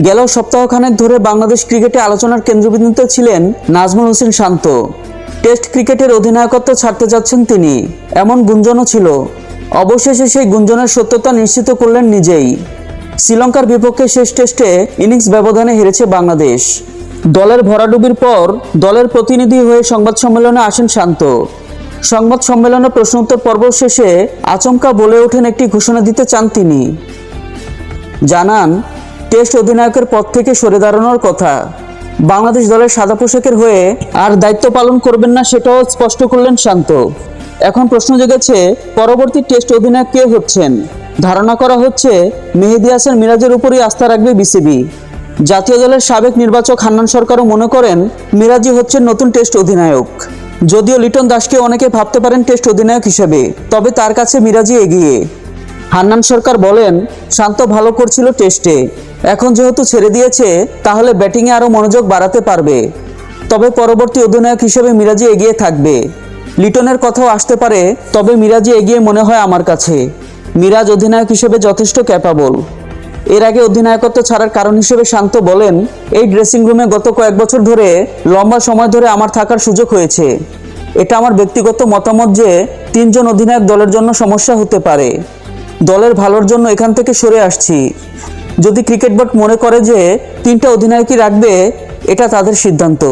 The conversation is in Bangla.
গেল সপ্তাহখানেক ধরে বাংলাদেশ ক্রিকেটে আলোচনার কেন্দ্রবিন্দুতে ছিলেন নাজমুল হোসেন শান্ত। টেস্ট ক্রিকেটের অধিনায়কত্ব ছাড়তে যাচ্ছেন তিনি। এমন গুঞ্জনও ছিল। অবশেষে সেই গুঞ্জনের সত্যতা নিশ্চিত করলেন নিজেই। শ্রীলঙ্কার বিপক্ষে শেষ টেস্টে ইনিংস ব্যবধানে হেরেছে বাংলাদেশ। দলের ভরাডুবির পর দলের প্রতিনিধি হয়ে সংবাদ সম্মেলনে আসেন শান্ত। সংবাদ সম্মেলনে প্রশ্নোত্তর পর্ব শেষে আচমকা বলে ওঠেন একটি ঘোষণা দিতে চান তিনি। জানান টেস্ট অধিনায়কের পদ থেকে সরে দাঁড়ানোর কথা। বাংলাদেশ দলের সাদা পোশাকের হয়ে আর দায়িত্ব পালন করবেন না সেটাও স্পষ্ট করলেন শান্ত। এখন প্রশ্ন জেগেছে, পরবর্তী টেস্ট অধিনায়ক কে হচ্ছেন? ধারণা করা হচ্ছে, মেহেদি হাসান মিরাজের উপরই আস্থা রাখবে বিসিবি। জাতীয় দলের সাবেক নির্বাচক হান্নান সরকারও মনে করেন মিরাজি হচ্ছেন নতুন টেস্ট অধিনায়ক। যদিও লিটন দাসকে অনেকে ভাবতে পারেন টেস্ট অধিনায়ক হিসেবে, তবে তার কাছে মিরাজি এগিয়ে। হান্নান সরকার বলেন, শান্ত ভালো করছিল টেস্টে। এখন যেহেতু ছেড়ে দিয়েছে, তাহলে ব্যাটিংয়ে আরও মনোযোগ বাড়াতে পারবে। তবে পরবর্তী অধিনায়ক হিসেবে মিরাজি এগিয়ে থাকবে। লিটনের কথাও আসতে পারে, তবে মিরাজি এগিয়ে মনে হয় আমার কাছে। মিরাজ অধিনায়ক হিসেবে যথেষ্ট ক্যাপাবল এর আগে অধিনায়কত্ব ছাড়ার কারণ হিসেবে শান্ত বলেন, এই ড্রেসিং রুমে গত কয়েক বছর ধরে লম্বা সময় ধরে আমার থাকার সুযোগ হয়েছে। এটা আমার ব্যক্তিগত মতামত যে, তিনজন অধিনায়ক দলের জন্য সমস্যা হতে পারে। দলের ভালোর জন্য এখান থেকে সরে আসছি। যদি ক্রিকেট বোর্ড মনে করে যে তিনটা অধিনায়কই রাখবে এটা তাদের সিদ্ধান্ত।